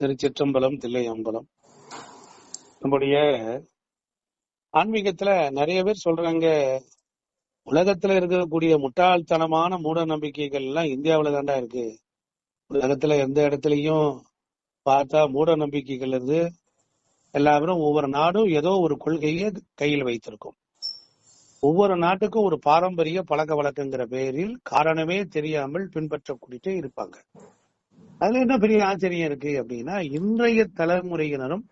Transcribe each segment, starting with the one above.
திருச்சிற்றம்பலம் தில்லையம்பலம். நம்முடைய ஆன்மீகத்துல நிறைய பேர் சொல்றாங்க உலகத்துல இருக்கக்கூடிய முட்டாள்தனமான மூட நம்பிக்கைகள் எல்லாம் இந்தியாவில தாண்டா இருக்கு. உலகத்துல எந்த இடத்துலயும் பார்த்தா மூட நம்பிக்கைகள் இருந்து எல்லாரும் ஒவ்வொரு நாடும் ஏதோ ஒரு கொள்கையை கையில் வைத்திருக்கும். ஒவ்வொரு நாட்டுக்கும் ஒரு பாரம்பரிய பழக்க வழக்கங்கிற பெயரில் காரணமே தெரியாமல் பின்பற்றக்கூடிட்டே இருப்பாங்க. அதுல என்ன பெரிய ஆச்சரியம் இருக்கு அப்படின்னா இன்றைய தலைமுறையினரும்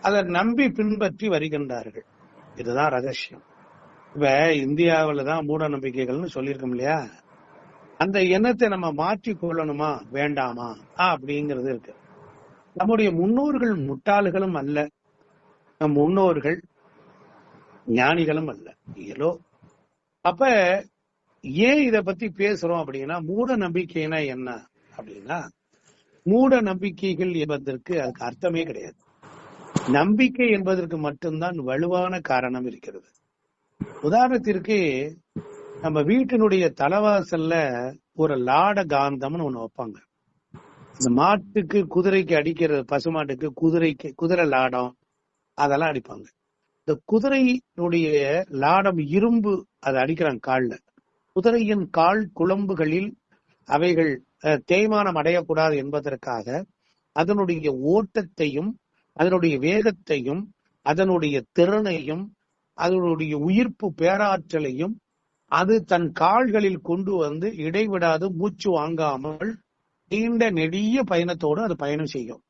அதை நம்பி பின்பற்றி வருகின்றார்கள். இதுதான் ரகசியம். இப்ப இந்தியாவில தான் மூட நம்பிக்கைகள்னு சொல்லியிருக்கோம் இல்லையா? அந்த எண்ணத்தை நம்ம மாற்றி கொள்ளணுமா வேண்டாமா? அப்படிங்கிறது இருக்கு. நம்முடைய முன்னோர்கள் முட்டாள்களும் அல்ல. நம் முன்னோர்கள் ஞானிகளும் அல்ல. ஏதோ அப்ப ஏன் இத பத்தி பேசுறோம் அப்படின்னா மூட நம்பிக்கைனா என்ன அப்படின்னா மூட நம்பிக்கைகள் என்பதற்கு அதுக்கு அர்த்தமே கிடையாது. நம்பிக்கை என்பதற்கு மட்டும்தான் வலுவான காரணம் இருக்கிறது. உதாரணத்திற்கு நம்ம வீட்டினுடைய தலைவாசல்ல ஒரு லாட காந்தம்னு ஒண்ணு வைப்பாங்க. இந்த மாட்டுக்கு குதிரைக்கு அடிக்கிற பசுமாட்டுக்கு குதிரைக்கு குதிரை லாடம் அதெல்லாம் அடிப்பாங்க. இந்த குதிரையினுடைய லாடம் இரும்பு அதை அடிக்கிறாங்க கால்ல. குதிரையின் கால் குழம்புகளில் அவைகள் தேய்மானம் அடையக்கூடாது என்பதற்காக அதனுடைய ஓட்டத்தையும் அதனுடைய வேகத்தையும் அதனுடைய திறனையும் அதனுடைய உயிர்ப்பு பேராற்றலையும் அது தன் கால்களில் கொண்டு வந்து இடைவிடாது மூச்சு வாங்காமல் நீண்ட நெடிய பயணத்தோடு அது பயணம் செய்யும்.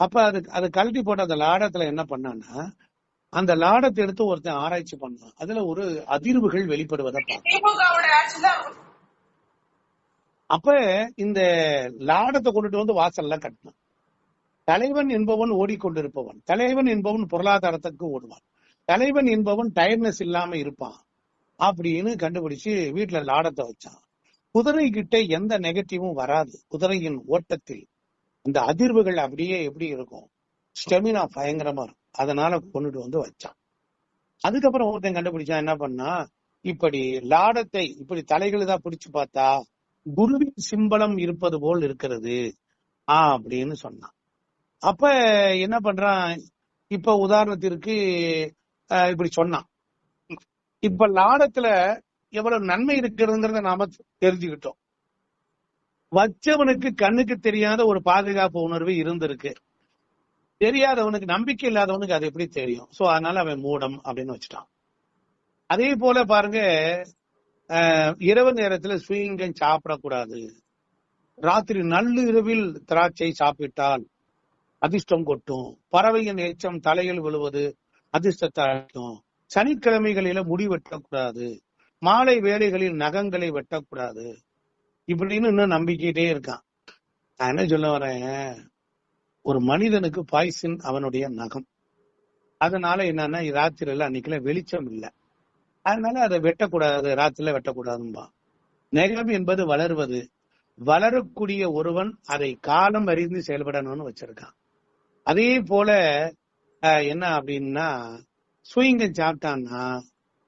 அப்ப அது அது கழட்டி போட்ட அந்த லாடத்துல என்ன பண்ணான்னா அந்த லாடத்தை எடுத்து ஒருத்தன் ஆராய்ச்சி பண்ணான் அதுல ஒரு அதிர்வுகள் வெளிப்படுவதை தான் அப்ப இந்த லாடத்தை கொண்டுட்டு வந்து வாசல்ல கட்டினான். தலைவன் என்பவன் ஓடிக்கொண்டிருப்பவன். தலைவன் என்பவன் பொருளாதாரத்துக்கு ஓடுவான். தலைவன் என்பவன் டயர்னஸ் இல்லாம இருப்பான் அப்படின்னு கண்டுபிடிச்சு வீட்டுல லாடத்தை வச்சான். குதிரை கிட்ட எந்த நெகட்டிவும் வராது. குதிரையின் ஓட்டத்தில் அந்த அதிர்வுகள் அப்படியே எப்படி இருக்கும்? ஸ்டெமினா பயங்கரமா இருக்கும். அதனால கொண்டுட்டு வந்து வச்சான். அதுக்கப்புறம் ஒருத்தன் கண்டுபிடிச்சா என்ன பண்ணா இப்படி லாடத்தை இப்படி தலைகளை தான் பிடிச்சு பார்த்தா குருவின் சிம்பளம் இருப்பது போல் இருக்கிறது ஆ அப்படின்னு சொன்னான். அப்ப என்ன பண்றான் இப்ப உதாரணத்திற்கு அஹ், இப்படி சொன்னான். இப்ப லாடத்துல எவ்வளவு நன்மை இருக்கிறதுங்கிறத நாம தெரிஞ்சுக்கிட்டோம். வச்சவனுக்கு கண்ணுக்கு தெரியாத ஒரு பாதுகாப்பு உணர்வு இருந்திருக்கு. தெரியாதவனுக்கு நம்பிக்கை இல்லாதவனுக்கு அது எப்படி தெரியும்? சோ அதனால அவன் மூடம் அப்படின்னு வச்சுட்டான். அதே போல பாருங்க இரவு நேரத்துல சுயங்கம் சாப்பிடக்கூடாது. ராத்திரி நள்ளிரவில் திராட்சை சாப்பிட்டால் அதிர்ஷ்டம் கொட்டும். பறவையின் எச்சம் தலையில் விழுவது அதிர்ஷ்டத்தை அழைக்கும் சனிக்கிழமைகளில முடி வெட்டக்கூடாது. மாலை வேலைகளில் நகங்களை வெட்டக்கூடாது. இப்படின்னு இன்னும் நம்பிக்கிட்டே இருக்கான். நான் என்ன சொல்ல வரேன்? ஒரு மனிதனுக்கு பாய்சன் அவனுடைய நகம். அதனால என்னன்னா ராத்திரில அன்னைக்குல வெளிச்சம் இல்லை. அதனால அதை வெட்டக்கூடாது ராத்திரில வெட்டக்கூடாதும்பா. நகம் என்பது வளர்வது. வளரக்கூடிய ஒருவன் அதை காலம் அறிந்து செயல்படணும்னு வச்சிருக்கான். அதே போல என்ன அப்படின்னா சுயங்கம் சாப்பிட்டான்னா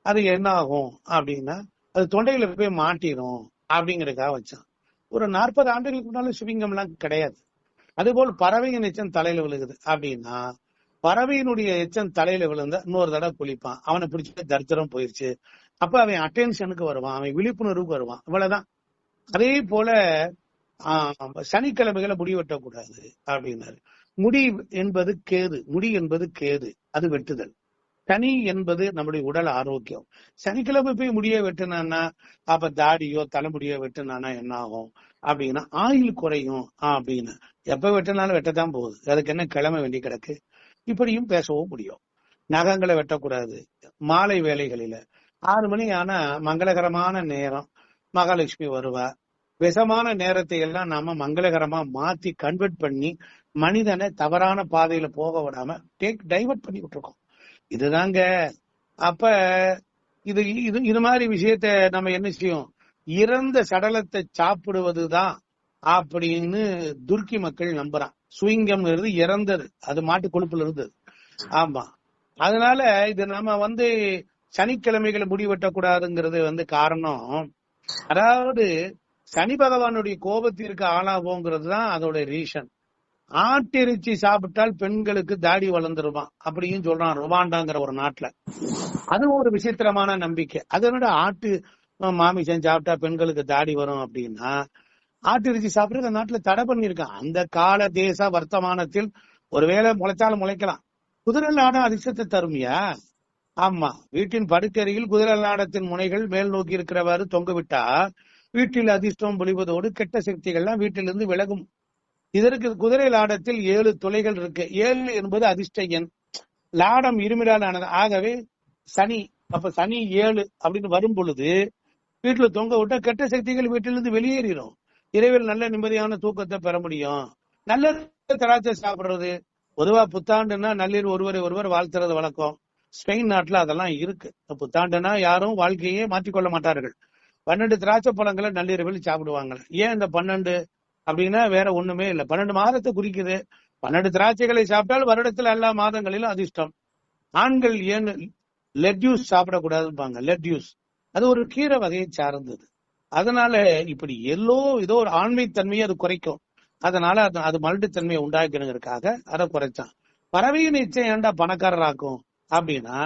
அது என்ன ஆகும் அப்படின்னா அது தொண்டையில போய் மாட்டிடும் அப்படிங்கறதுக்காக வச்சான். ஒரு நாற்பது ஆண்டுகளுக்கு முன்னாலும் சுவிங்கம்லாம் கிடையாது. அதுபோல் பறவையின் எச்சம் தலையில விழுகுது. அப்படின்னா பறவையினுடைய எச்சம் தலையில விழுந்தா இன்னொரு தடவை குளிப்பான். அவனை பிடிச்சி தரித்திரம் போயிருச்சு. அப்ப அவன் அட்டென்ஷனுக்கு வருவான். அவன் விழிப்புணர்வுக்கு வருவான். இவ்வளவுதான். அதே போல சனிக்கிழமைகளை முடி வெட்டக்கூடாது அப்படின்னாரு. முடி என்பது கேது. முடி என்பது கேது. அது வெட்டுதல். சனி என்பது நம்முடைய உடல் ஆரோக்கியம். சனிக்கிழமை போய் முடிய வெட்டினான்னா அப்ப தாடியோ தலைமுடியோ வெட்டினானா என்ன ஆகும் அப்படின்னா ஆயுள் குறையும் அப்படின்னு. எப்ப வெட்டினாலும் வெட்டத்தான் போகுது. அதுக்கு என்ன கிழமை வேண்டி கிடக்கு? இப்படியும் பேசவும் முடியும். நகங்களை வெட்டக்கூடாது. மாலை வேலைகளில ஆறு மணி ஆனா மங்களகரமான நேரம். மகாலட்சுமி வருவா. விஷமான நேரத்தை எல்லாம் நாம மங்களகரமா மாத்தி கன்வெர்ட் பண்ணி மனிதனை தவறான பாதையில போக விடாம டேக் டைவர்ட் பண்ணி விட்டுருக்கோம். இதுதாங்க. அப்ப இது இது இது மாதிரி விஷயத்த நம்ம என்ன செய்யும்? இறந்த சடலத்தை சாப்பிடுவதுதான் அப்படின்னு துர்க்கி மக்கள் நம்புறான். சுவிங்கம்ங்கிறது இறந்தது. அது மாட்டு கொழுப்புல இருந்தது. ஆமா. அதனால இது நம்ம வந்து சனிக்கிழமைகளை முடி வெட்டக்கூடாதுங்கிறது வந்து காரணம். அதாவது சனி பகவானுடைய கோபத்திற்கு ஆளாகுங்கிறது தான் அதோட ரீசன். ஆட்டிறைச்சி சாப்பிட்டால் பெண்களுக்கு தாடி வளர்ந்துருமா? அப்படியும் சொல்றான் ருவாண்டாங்கிற ஒரு நாட்டுல. அது ஒரு விசித்திரமான நம்பிக்கை. அதனோட ஆட்டு மாமிசம் சாப்பிட்டா பெண்களுக்கு தாடி வரும் அப்படின்னா ஆட்டிறைச்சி சாப்பிடுறது அந்த நாட்டுல தடை பண்ணிருக்கான் அந்த கால தேச வர்த்தமானத்தில் ஒருவேளை முளைச்சாலும் முளைக்கலாம். குதிரை நாடம் அதிர்ஷ்டத்தை தருமியா? ஆமா. வீட்டின் படுக்கறையில் குதிரை நாடத்தின் முனைகள் மேல் நோக்கி இருக்கிறவாறு தொங்க விட்டா வீட்டில் அதிர்ஷ்டம் பொழிவதோடு கெட்ட சக்திகள்லாம் வீட்டிலிருந்து விலகும். இதற்கு குதிரை லாடத்தில் ஏழு துளைகள் இருக்கு. ஏழு என்பது அதிர்ஷ்ட எண். லாடம் இருமிடால் ஆனது. ஆகவே சனி அப்ப சனி ஏழு அப்படின்னு வரும் பொழுது வீட்டுல தொங்க விட்டா கெட்ட சக்திகள் வீட்டிலிருந்து வெளியேறிடும் இரவில் நல்ல நிம்மதியான தூக்கத்தை பெற முடியும். நல்ல திராட்சை சாப்பிடுறது. பொதுவா புத்தாண்டுன்னா நள்ளிரவு ஒருவரை ஒருவர் வாழ்த்துறது வழக்கம். ஸ்பெயின் நாட்டுல அதெல்லாம் இருக்கு. புத்தாண்டுனா யாரும் வாழ்க்கையே மாற்றிக்கொள்ள மாட்டார்கள். பன்னெண்டு திராட்சை பழங்களை நள்ளிரவில் சாப்பிடுவாங்க. ஏன் இந்த பன்னெண்டு? அப்படின்னா வேற ஒண்ணுமே இல்லை. பன்னெண்டு மாதத்தை குறிக்குது. பன்னெண்டு திராட்சைகளை சாப்பிட்டால் வருடத்துல எல்லா மாதங்களிலும் அதிர்ஷ்டம். ஆண்கள் ஏன் லெட்யூஸ் சாப்பிடக்கூடாதுப்பாங்க லெட்யூஸ் அது ஒரு கீரை வகையை சார்ந்தது. அதனால இப்படி எல்லோ ஏதோ ஒரு ஆண்மைத்தன்மையை அது குறைக்கும். அதனால அது அது மல்டித்தன்மையை உண்டாக்கணுங்கிறதுக்காக அதை குறைச்சான். பறவையின் எச்சம் ஏன்டா பணக்காரராக்கும்? அப்படின்னா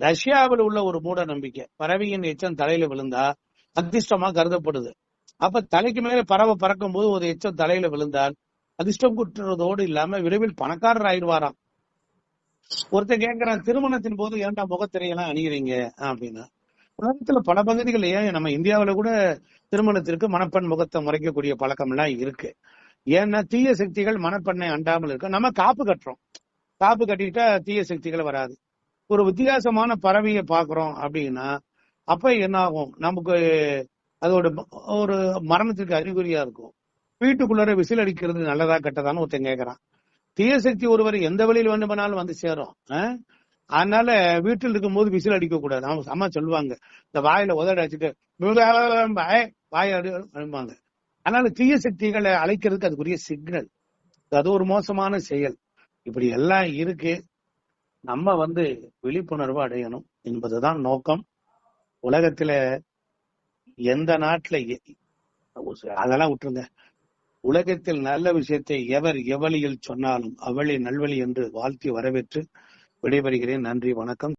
ரஷ்யாவில் உள்ள ஒரு மூட நம்பிக்கை. பறவையின் எச்சம் தலையில விழுந்தா அதிர்ஷ்டமா கருதப்படுது. அப்ப தலைக்கு மேல பறவை பறக்கும் போது ஒரு எச்சம் தலையில விழுந்தால் அதிர்ஷ்டம் குற்றுறதோடு இல்லாம விரைவில் பணக்காரர் ஆயிடுவாராம். ஒருத்தன் கேட்கிறான் திருமணத்தின் போது ஏன்டா முகத்திரையெல்லாம் அணிகிறீங்க அப்படின்னா. உலகத்துல பல பகுதிகள் ஏன் நம்ம இந்தியாவுல கூட திருமணத்திற்கு மணப்பெண் முகத்தை முறைக்கக்கூடிய பழக்கம் எல்லாம் இருக்கு. ஏன்னா தீய சக்திகள் மணப்பெண்ணை அண்டாமல் இருக்கும் நம்ம காப்பு கட்டுறோம். காப்பு கட்டிட்டா தீய சக்திகள் வராது. ஒரு வித்தியாசமான பறவையை பாக்குறோம் அப்படின்னா அப்ப என்ன ஆகும் நமக்கு அதோட ஒரு மரணத்திற்கு அறிகுறியா இருக்கும். வீட்டுக்குள்ளார விசில் அடிக்கிறது நல்லதா கெட்டதான்னு ஒருத்தன் கேக்குறான். தீய சக்தி ஒருவர் எந்த வழியில் வேண்டுமானாலும் வந்து சேரும் ஆ? அதனால வீட்டில் இருக்கும் போது விசில் அடிக்க கூடாது அவங்க அம்மா சொல்லுவாங்க இந்த வாயில உதட அடிச்சுட்டு வாய அடிப்பாங்க அதனால தீய சக்திகளை அழைக்கிறதுக்கு அதுக்குரிய சிக்னல். அது ஒரு மோசமான செயல். இப்படி எல்லாம் இருக்கு. நம்ம வந்து விழிப்புணர்வு அடையணும் என்பதுதான் நோக்கம். உலகத்துல எந்த நாட்டுல அதெல்லாம் விட்டுருங்க. உலகத்தில் நல்ல விஷயத்தை எவர் எவழியில் சொன்னாலும் அவளை நல்வழி என்று வாழ்த்தி வரவேற்று விடைபெறுகிறேன். நன்றி வணக்கம்.